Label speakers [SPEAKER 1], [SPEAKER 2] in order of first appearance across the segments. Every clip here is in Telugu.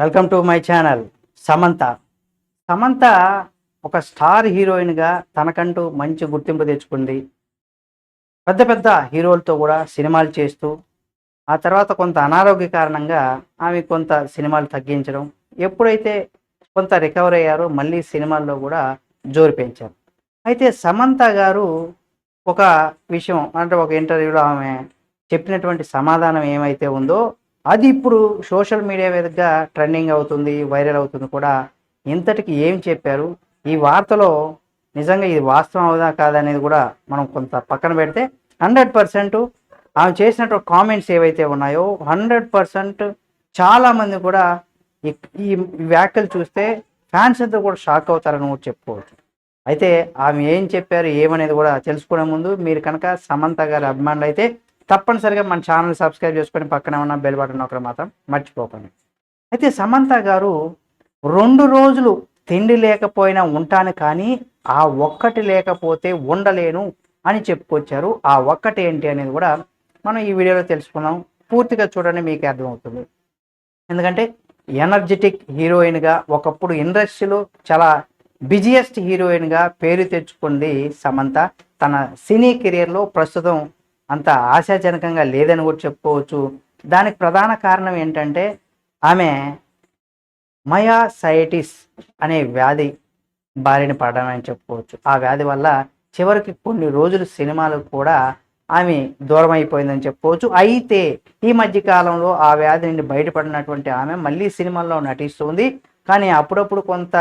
[SPEAKER 1] Welcome to my channel Samantha. Samantha ఒక స్టార్ హీరోయిన్గా తనకంటూ మంచి గుర్తింపు తెచ్చుకుంది. పెద్ద పెద్ద హీరోలతో కూడా సినిమాలు చేస్తూ ఆ తర్వాత కొంత అనారోగ్య కారణంగా ఆమె కొంత సినిమాలు తగ్గించడం ఎప్పుడైతే కొంత రికవర్ అయ్యారో మళ్ళీ సినిమాల్లో కూడా జోరు పెంచారు. అయితే సమంత గారు ఒక విషయం అంటే ఒక ఇంటర్వ్యూలో ఆమె చెప్పినటువంటి సమాధానం ఏమైతే ఉందో అది ఇప్పుడు సోషల్ మీడియా వేదికగా ట్రెండింగ్ అవుతుంది వైరల్ అవుతుంది కూడా ఇంతటికి ఏం చెప్పారు? ఈ వార్తలో నిజంగా ఇది వాస్తవం అవుదా కాదా అనేది కూడా మనం కొంత పక్కన పెడితే హండ్రెడ్ పర్సెంట్ ఆమె చేసినట్టు కామెంట్స్ ఏవైతే ఉన్నాయో హండ్రెడ్ పర్సెంట్ చాలామంది కూడా ఈ ఈ వ్యాఖ్యలు చూస్తే ఫ్యాన్స్ అంతా కూడా షాక్ అవుతారని కూడా చెప్పుకోవచ్చు. అయితే ఆమె ఏం చెప్పారు ఏమనేది కూడా తెలుసుకునే ముందు మీరు కనుక సమంత గారి అభిమానులు అయితే తప్పనిసరిగా మన ఛానల్ సబ్స్క్రైబ్ చేసుకొని పక్కన ఉన్న బెల్ బటన్ ఒకటి మాత్రం మర్చిపోకండి. అయితే సమంత గారు రెండు రోజులు తిండి లేకపోయినా ఉంటాను కానీ ఆ ఒక్కటి లేకపోతే ఉండలేను అని చెప్పుకొచ్చారు. ఆ ఒక్కటి ఏంటి అనేది కూడా మనం ఈ వీడియోలో తెలుసుకుందాం. పూర్తిగా చూడండి మీకు అర్థమవుతుంది. ఎందుకంటే ఎనర్జెటిక్ హీరోయిన్గా ఒకప్పుడు ఇండస్ట్రీలో చాలా బిజియెస్ట్ హీరోయిన్గా పేరు తెచ్చుకుంది సమంత. తన సినీ కెరియర్లో ప్రస్తుతం అంత ఆశాజనకంగా లేదని కూడా చెప్పుకోవచ్చు. దానికి ప్రధాన కారణం ఏంటంటే ఆమె మయాసైటిస్ అనే వ్యాధి బారిన పడడం అని చెప్పుకోవచ్చు. ఆ వ్యాధి వల్ల చివరికి కొన్ని రోజులు సినిమాలు కూడా ఆమె దూరం అయిపోయిందని చెప్పుకోవచ్చు. అయితే ఈ మధ్యకాలంలో ఆ వ్యాధి నుండి బయటపడినటువంటి ఆమె మళ్ళీ సినిమాల్లో నటిస్తుంది. కానీ అప్పుడప్పుడు కొంత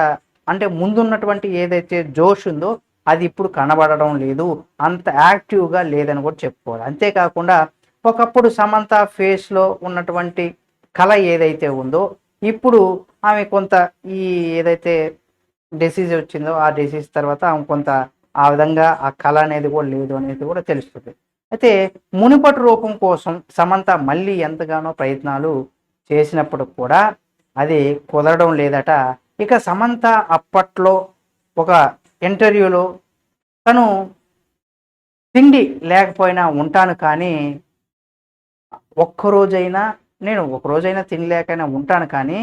[SPEAKER 1] అంటే ముందున్నటువంటి ఏదైతే జోష్ ఉందో అది ఇప్పుడు కనబడడం లేదు. అంత యాక్టివ్గా లేదని కూడా చెప్పుకోవాలి. అంతేకాకుండా ఒకప్పుడు సమంత ఫేస్లో ఉన్నటువంటి కళ ఏదైతే ఉందో ఇప్పుడు ఆమె కొంత ఈ ఏదైతే డిసీజ్ వచ్చిందో ఆ డిసీజ్ తర్వాత ఆమె కొంత ఆ విధంగా ఆ కళ అనేది కూడా లేదు అనేది కూడా తెలుస్తుంది. అయితే మునుపటి రూపం కోసం సమంత మళ్ళీ ఎంతగానో ప్రయత్నాలు చేసినప్పుడు కూడా అది కుదరడం లేదట. ఇక సమంత అప్పట్లో ఒక ఇంటర్వ్యూలో తను తిండి లేకపోయినా ఉంటాను కానీ ఒక్కరోజైనా నేను ఒక రోజైనా తినలేకైనా ఉంటాను కానీ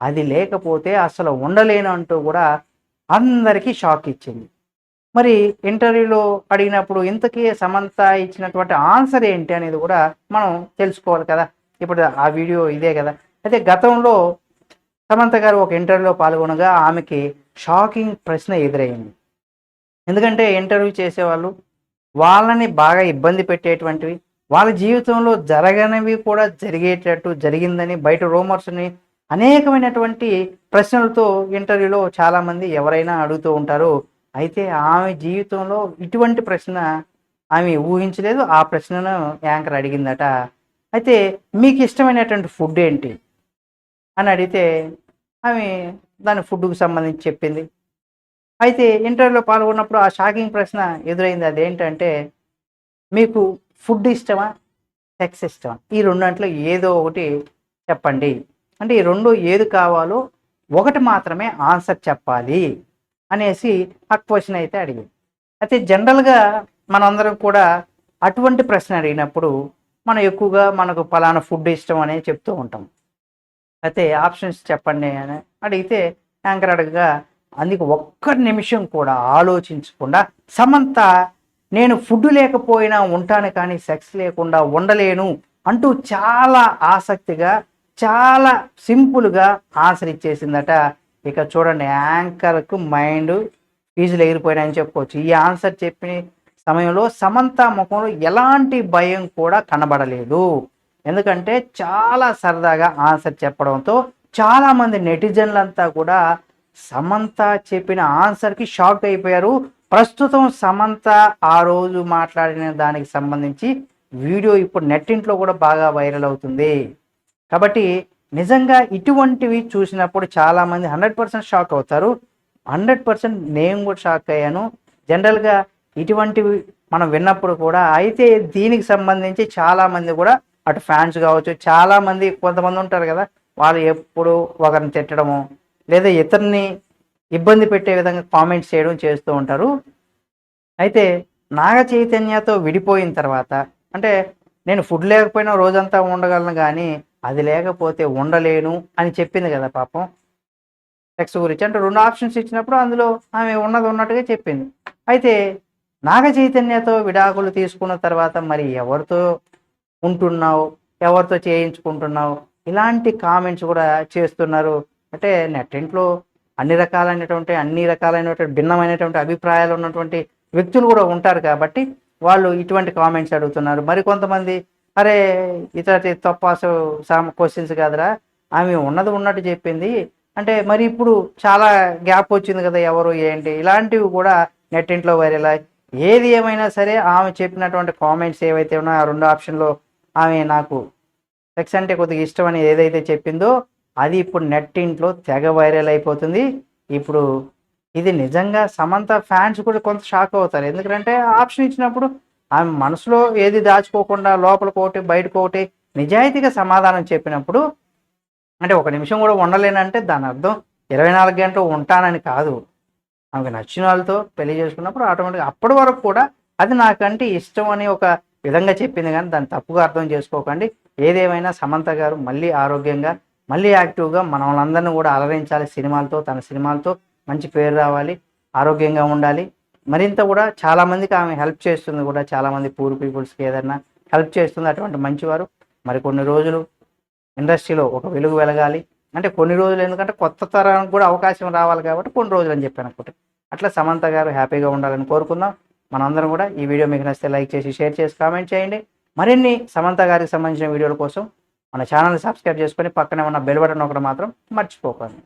[SPEAKER 1] అది లేకపోతే అసలు ఉండలేను అంటూ కూడా అందరికీ షాక్ ఇచ్చింది. మరి ఇంటర్వ్యూలో అడిగినప్పుడు ఇంతకీ సమంత ఇచ్చినటువంటి ఆన్సర్ ఏంటి అనేది కూడా మనం తెలుసుకోవాలి కదా. ఇప్పుడు ఆ వీడియో ఇదే కదా. అయితే గతంలో సమంత గారు ఒక ఇంటర్వ్యూలో పాల్గొనగా ఆమెకి షాకింగ్ ప్రశ్న ఎదురైంది. ఎందుకంటే ఇంటర్వ్యూ చేసేవాళ్ళు వాళ్ళని బాగా ఇబ్బంది పెట్టేటువంటివి వాళ్ళ జీవితంలో జరగనివి కూడా జరిగేటట్టు జరిగిందని బయట రూమర్స్ని అనేకమైనటువంటి ప్రశ్నలతో ఇంటర్వ్యూలో చాలామంది ఎవరైనా అడుగుతూ ఉంటారు. అయితే ఆమె జీవితంలో ఇటువంటి ప్రశ్న ఆమె ఊహించలేదు ఆ ప్రశ్నను యాంకర్ అడిగిందట. అయితే మీకు ఇష్టమైనటువంటి ఫుడ్ ఏంటి? అని అడిగితే ఆమె దాని ఫుడ్కు సంబంధించి చెప్పింది. అయితే ఇంటర్వ్యూలో పాల్గొన్నప్పుడు ఆ షాకింగ్ ప్రశ్న ఎదురైంది. అదేంటంటే మీకు ఫుడ్ ఇష్టమా? సెక్స్ ఇష్టమా? ఈ రెండంట్లో ఏదో ఒకటి చెప్పండి. అంటే ఈ రెండు ఏది కావాలో ఒకటి మాత్రమే ఆన్సర్ చెప్పాలి అనేసి ఆ క్వశ్చన్ అయితే అడిగింది అయితే జనరల్గా మనందరం కూడా అటువంటి ప్రశ్న అడిగినప్పుడు మనం ఎక్కువగా మనకు ఫలానా ఫుడ్ ఇష్టం అని చెప్తూ ఉంటాం. అయితే ఆప్షన్స్ చెప్పండి అని అడిగితే యాంకర్ అడగగా అందుకు ఒక్క నిమిషం కూడా ఆలోచించకుండా సమంత నేను ఫుడ్ లేకపోయినా ఉంటాను కానీ సెక్స్ లేకుండా ఉండలేను అంటూ చాలా ఆసక్తిగా చాలా సింపుల్గా ఆన్సర్ ఇచ్చేసిందట. ఇక చూడండి యాంకర్కు మైండ్ ఫీజులు ఎగిరిపోయినాయని చెప్పుకోవచ్చు. ఈ ఆన్సర్ చెప్పిన సమయంలో సమంత ముఖంలో ఎలాంటి భయం కూడా కనబడలేదు. ఎందుకంటే చాలా సరదాగా ఆన్సర్ చెప్పడంతో చాలామంది నెటిజన్లంతా కూడా సమంత చెప్పిన ఆన్సర్కి షాక్ అయిపోయారు. ప్రస్తుతం సమంత ఆ రోజు మాట్లాడిన దానికి సంబంధించి వీడియో ఇప్పుడు నెట్టింట్లో కూడా బాగా వైరల్ అవుతుంది. కాబట్టి నిజంగా ఇటువంటివి చూసినప్పుడు చాలామంది హండ్రెడ్ పర్సెంట్ షాక్ అవుతారు. హండ్రెడ్ పర్సెంట్ నేను కూడా షాక్ అయ్యాను. జనరల్గా ఇటువంటివి మనం విన్నప్పుడు కూడా అయితే దీనికి సంబంధించి చాలామంది కూడా అటు ఫ్యాన్స్ కావచ్చు చాలామంది కొంతమంది ఉంటారు కదా వాళ్ళు ఎప్పుడు ఒకరిని తిట్టడము లేదా ఇతరుని ఇబ్బంది పెట్టే విధంగా కామెంట్స్ చేయడం చేస్తూ ఉంటారు. అయితే నాగ చైతన్యతో విడిపోయిన తర్వాత అంటే నేను ఫుడ్ లేకపోయినా రోజంతా ఉండగలను కానీ అది లేకపోతే ఉండలేను అని చెప్పింది కదా పాపం. సెక్స్ గురించి అంటే రెండు ఆప్షన్స్ ఇచ్చినప్పుడు అందులో ఆమె ఉన్నది ఉన్నట్టుగా చెప్పింది. అయితే నాగ చైతన్యతో విడాకులు తీసుకున్న తర్వాత మరి ఎవరితో ఉంటున్నావు? ఎవరితో చేయించుకుంటున్నావు? ఇలాంటి కామెంట్స్ కూడా చేస్తున్నారు అంటే నెట్టింట్లో అన్ని రకాలైనటువంటి అన్ని రకాలైనటువంటి భిన్నమైనటువంటి అభిప్రాయాలు ఉన్నటువంటి వ్యక్తులు కూడా ఉంటారు కాబట్టి వాళ్ళు ఇటువంటి కామెంట్స్ అడుగుతున్నారు. మరి కొంతమంది అరే ఇతర తప్పాసు సామ క్వశ్చన్స్ కాదురా ఆమె ఉన్నది ఉన్నట్టు చెప్పింది. అంటే మరి ఇప్పుడు చాలా గ్యాప్ వచ్చింది కదా ఎవరు ఏంటి? ఇలాంటివి కూడా నెట్టింట్లో వైరల్ అయ్యి ఏది ఏమైనా సరే ఆమె చెప్పినటువంటి కామెంట్స్ ఏవైతే ఉన్నాయో ఆ రెండు ఆప్షన్లో ఆమె నాకు సెక్స్ అంటే కొద్దిగా ఇష్టం అని ఏదైతే చెప్పిందో అది ఇప్పుడు నెట్ ఇంట్లో తెగ వైరల్ అయిపోతుంది. ఇప్పుడు ఇది నిజంగా సమంత ఫ్యాన్స్ కూడా కొంత షాక్ అవుతారు. ఎందుకంటే ఆప్షన్ ఇచ్చినప్పుడు ఆమె మనసులో ఏది దాచుకోకుండా లోపల ఒకటి బయటకు ఒకటి నిజాయితీగా సమాధానం చెప్పినప్పుడు అంటే ఒక నిమిషం కూడా ఉండలేనంటే దాని అర్థం ఇరవై నాలుగు గంటలు ఉంటానని కాదు. ఆమెకు నచ్చిన వాళ్ళతో పెళ్ళి చేసుకున్నప్పుడు ఆటోమేటిక్గా అప్పటి వరకు కూడా అది నాకంటే ఇష్టం అని ఒక విధంగా చెప్పింది కానీ దాన్ని తప్పుగా అర్థం చేసుకోకండి. ఏదేమైనా సమంత గారు మళ్ళీ ఆరోగ్యంగా మళ్ళీ యాక్టివ్గా మన వాళ్ళందరినీ కూడా అలరించాలి సినిమాలతో తన సినిమాలతో మంచి పేరు రావాలి ఆరోగ్యంగా ఉండాలి. మరింత కూడా చాలామందికి ఆమె హెల్ప్ చేస్తుంది కూడా చాలామంది పూర్ పీపుల్స్కి ఏదైనా హెల్ప్ చేస్తుంది అటువంటి మంచివారు. మరి కొన్ని రోజులు ఇండస్ట్రీలో ఒక వెలుగు వెలగాలి. అంటే కొన్ని రోజులు ఎందుకంటే కొత్త తరానికి కూడా అవకాశం రావాలి కాబట్టి కొన్ని రోజులు అని చెప్పాను అనుకుంటే. అట్లా సమంత గారు హ్యాపీగా ఉండాలని కోరుకుందాం. మనందరం కూడా ఈ వీడియో మీకు నచ్చితే లైక్ చేసి షేర్ చేసి కామెంట్ చేయండి. మరిన్ని సమంత గారికి సంబంధించిన వీడియోల కోసం మన ఛానల్ని సబ్స్క్రైబ్ చేసుకొని పక్కనే ఉన్న బెల్ బటన్ ఒకటి మాత్రం మర్చిపోకండి.